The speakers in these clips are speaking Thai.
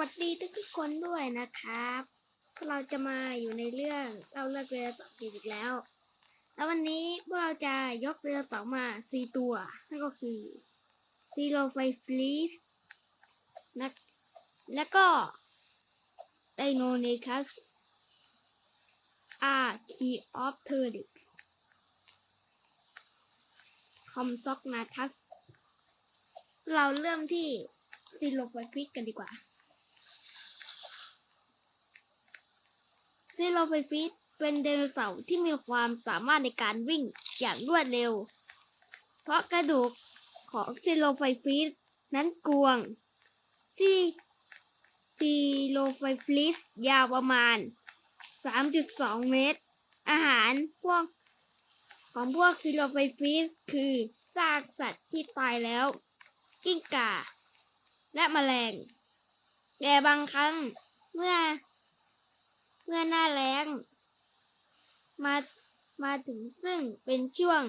วัสดีทุกคนด้วยนะครับ เราจะมาอยู่ในเรื่องเราเลือกเรือต่ออีกแล้ว แล้ววันนี้พวกเราจะยกเรือต่อมาสี่ตัวนั่นก็คือซีโรไฟฟลีสนะแล้วก็ไดโนเนคัสอาร์คีออฟเทอร์ดิกคอมซ็อกนาทัส เราเริ่มที่ซีโรไฟฟิกกันดีกว่า ซีโรไฟฟิสเป็นไดโนเสาร์ที่มีความสามารถในการวิ่งอย่างรวดเร็ว เพราะกระดูกของซีโรไฟฟิสนั้นกวง ที่ซีโรไฟฟิสยาวประมาณ 3.2 เมตร อาหารพวกของพวกซีโรไฟฟิสคือซากสัตว์ที่ตายแล้ว กิ้งก่า และแมลง แต่บางครั้งเมื่อ เมื่อหน้าแล้ง มามาถึงซึ่งเป็นช่วง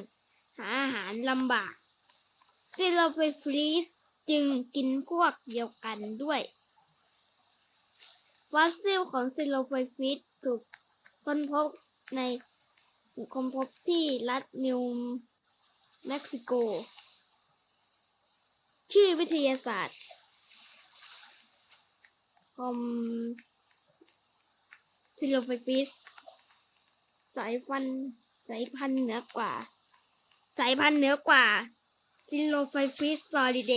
หาอาหารลำบากซิโลไฟฟรีสจึงกินพวกเดียวกันด้วยฟอสซิลของซิโลไฟฟรีสถูกค้นพบในค้นพบที่รัฐนิวเม็กซิโก ชื่อวิทยาศาสตร์คอมซิโลไฟฟิส สายพันสายพันธุ์เหนือกว่า สายพันธุ์เหนือกว่าซิโลไฟฟิสซอลิเด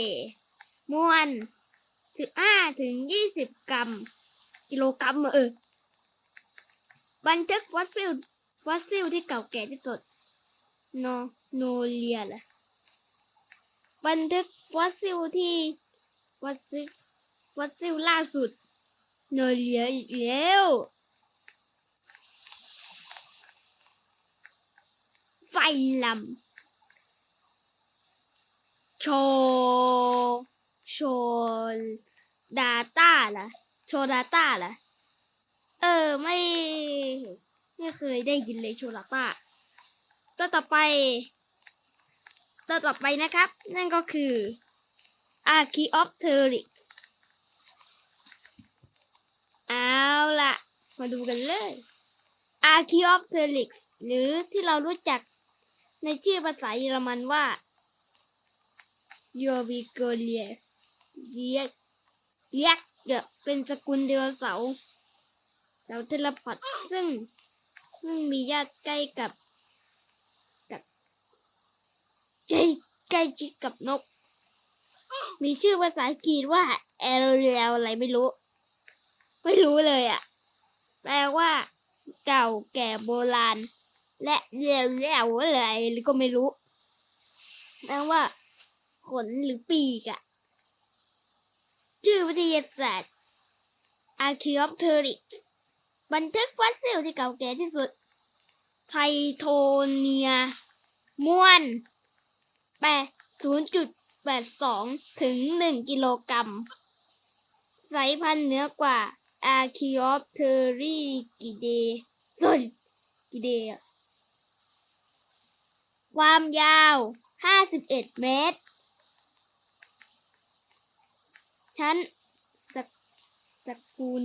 มวลถึงห้าถึงยี่สิบกรัม กิโลกรัมเออบันทึกฟอสซิลฟอสซิลที่เก่าแก่ที่สุดโนโนเลียล่ะบันทึกฟอสซิลที่ฟอสซิลฟอสซิลล่าสุดโนเลียอีกแล้ว ไฟลำโชว์โชว์ดาต้าล่ะ โชว์ดาต้าล่ะ เออ ไม่ ไม่เคยได้ยินเลยโชว์ดาต้าตัวต่อไปตัวต่อไปนะครับ นั่นก็คือ a r c h e o p t e r i c เอาละมาดูกันเลย a r c h e o p t e r i c หรือที่เรารู้จัก ในชื่อภาษาเยอรมันว่า y o v i g o l i e เรียกเรียกเดเป็นสกุลไดโนเสาเสาเทเลพอดซึ่ง ซึ่งมีญาติใกล้กับ กับใกล้ใกล้ชิดกับนก มีชื่อภาษาอังกฤษว่าแอรเรียลอะไรไม่รู้ ไม่รู้เลยอะ่ะ แปลว่า เก่าแก่โบราณ และเรียวเรียวอะไรหรือก็ไม่รู้แปลว่า ขนหรือปีกอะชื่อวิทยาศาสตร์ Archaeopteryx บันทึกฟอสซิลที่เก่าแก่ที่สุดไทโทเนียม้วนแปดศูนย์จุดแปดสองถึงหนึ่งกิโลกรัมสายพันธุ์เหนือกว่า Archaeopterygidae ส่วนกิเด ความยาวห้าสิบเอ็ดเมตร ชั้นสกสกุล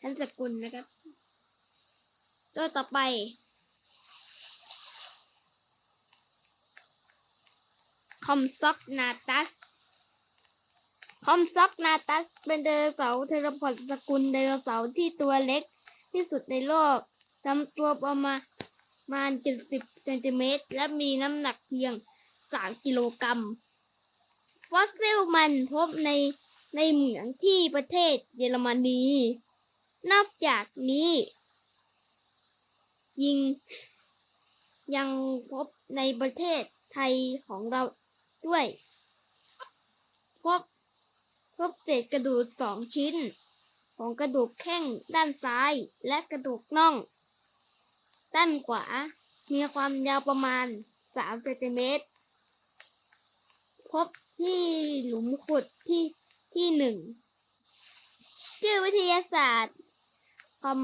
ชั้นสกุลนะครับ ตัวต่อไป คอมซ็อกนาตัส คอมซ็อกนาตัส เป็นไดโนเสาร์เทเลพอดสกุลไดโนเสาร์ที่ตัวเล็กที่สุดในโลกลำตัวประมาณ ประมาณ70เซนติเมตร และมีน้ำหนักเพียง3กิโลกรัม ฟอสซิลมันพบในในเหมืองที่ประเทศเยอรมนี นอกจากนี้ ยิงยังพบในประเทศไทยของเราด้วย พบพบเศษกระดูกสองชิ้น ของกระดูกแข้งด้านซ้ายและกระดูกน่อง ด้านขวา มีความยาวประมาณ 3 เซนติเมตร พบที่หลุมขุดที่ที่หนึ่ง ชื่อวิทยาศาสตร์ คอม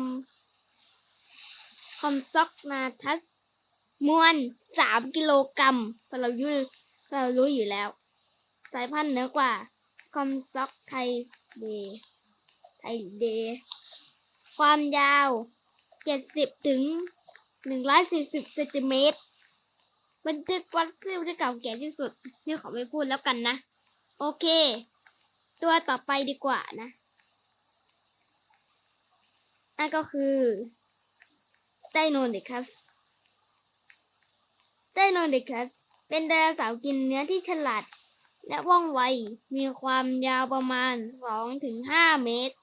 คอมซ็อกนาทัส มวลสามกิโลกรัมเรารู้เรารู้อยู่แล้ว สายพันธุ์เหนือกว่า คอมซ็อกไทยเดไทยเด ความยาว 70ถึง 140เซนติเมตรบันทึกฟอสซิลที่เก่าแก่ที่สุดนี่ขอไม่พูดแล้วกันนะ โอเค ตัวต่อไปดีกว่านะนั่นก็คือไดโนเดครับไดโนเดครับเป็นไดโนเสาร์กินเนื้อที่ฉลาด และว่องไว มีความยาวประมาณ 2-5 เมตร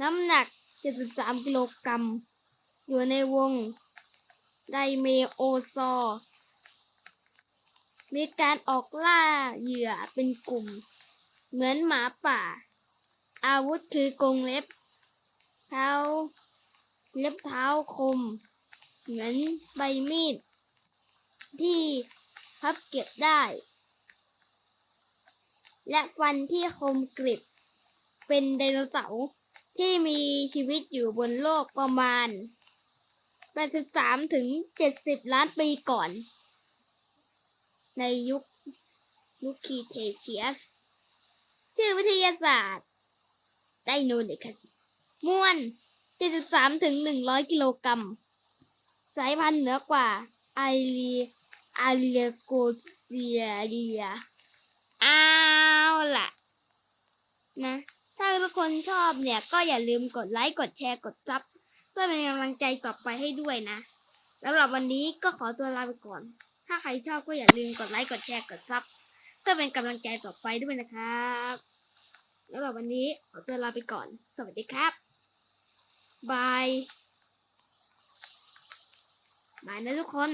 น้ำหนัก 73 กิโลกรัม อยู่ในวง ไดเมโอซอร์มีการออกล่าเหยื่อเป็นกลุ่ม เหมือนหมาป่า อาวุธคือกรงเล็บ เท้า เล็บเท้าคม เหมือนใบมีด ที่พับเก็บได้ และฟันที่คมกริบ เป็นไดโนเสาร์ที่มีชีวิตอยู่บนโลกประมาณ 83 ถึง 70 ล้านปีก่อน ในยุคยุคคีเทเชียส ชื่อวิทยาศาสตร์ ไดโนเด็กมวน73 ถึง 100 กิโลกรัม สายพันธุ์เหนือกว่าไอรีอาเลียโกเซียเรียเอาล่ะ นะ ถ้าทุกคนชอบเนี่ย ก็อย่าลืมกดไลค์ กดแชร์ กดซับ พื่อเป็นกำลังใจต่อไปให้ด้วยนะสำหรับวันนี้ก็ขอตัวลาไปก่อน ถ้าใครชอบก็อย่าลืมกดไลค์ กดแชร์ กดซับเพื่อเป็นกำลังใจต่อไปด้วยนะครับสำหรับวันนี้ขอตัวลาไปก่อน สวัสดีครับ บาย บายนะทุกคน